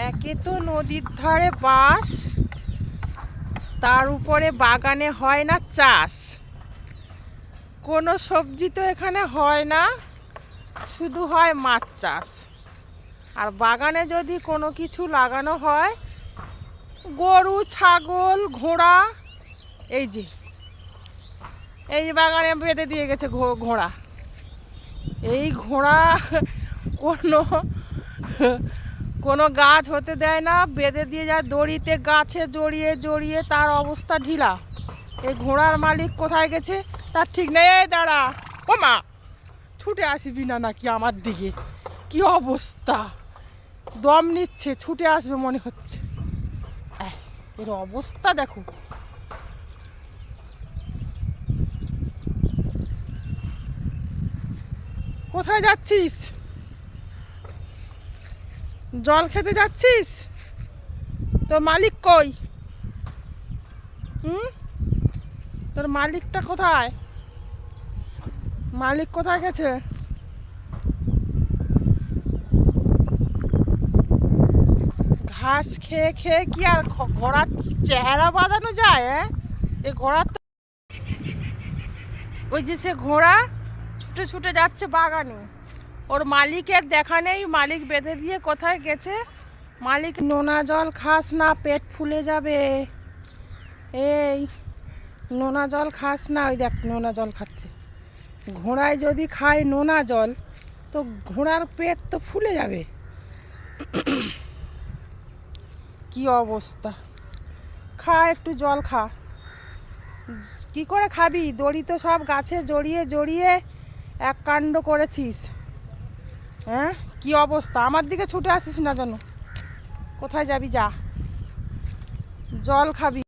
একে তো নদীর ধারে বাস, তার উপরে বাগানে হয় না চাষ। কোনো সবজি তো এখানে হয় না, শুধু হয় মাছ চাষ। আর বাগানে যদি কোনো কিছু লাগানো হয়, গরু, ছাগল, ঘোড়া, এই যে, এই বাগানে বেঁধে দিয়ে গেছে ঘোড়া। এই ঘোড়া কোনো কোনো গাছ হতে দেয় না, বেঁধে দিয়ে যায় দড়িতে, গাছে জড়িয়ে জড়িয়ে তার অবস্থা ঢিলা। এই ঘোড়ার মালিক কোথায় গেছে? তার ঠিক নেই। এই দাঁড়া। ও মা, ছুটে আসবি না নাকি আমার দিকে? কি অবস্থা? দম নিচ্ছে, ছুটে আসবে মনে হচ্ছে। এর অবস্থা দেখো। কোথায় যাচ্ছিস? জল খেতে যাচ্ছিস? তোর মালিক কই? হুম? তোর মালিকটা কোথায়? মালিক কোথায় গেছে? ঘাস খেয়ে খেয়ে কি আর ঘোড়ার চেহারা বাঁধানো যায় হ্যাঁ? এই ঘোড়ার ওই যে সে ঘোড়া ছুটে ছুটে যাচ্ছে বাগানে। ওর মালিকের দেখা নেই, মালিক বেঁধে দিয়ে কোথায় গেছে? মালিক, নোনা জল খাস না, পেট ফুলে যাবে। এই, নোনা জল খাস না, ওই দেখ নোনা জল খাচ্ছে। ঘোড়ায় যদি খায় নোনা জল, তো ঘোড়ার পেট তো ফুলে যাবে। কি অবস্থা? খা, একটু জল খা। কি করে খাবি? দড়ি তো সব গাছে জড়িয়ে জড়িয়ে এক কাণ্ড করেছিস। হ্যাঁ? কি অবস্থা? আমার দিকে ছুটে আসিস না যেন। কোথায় যাবি? যা। জল খাবি।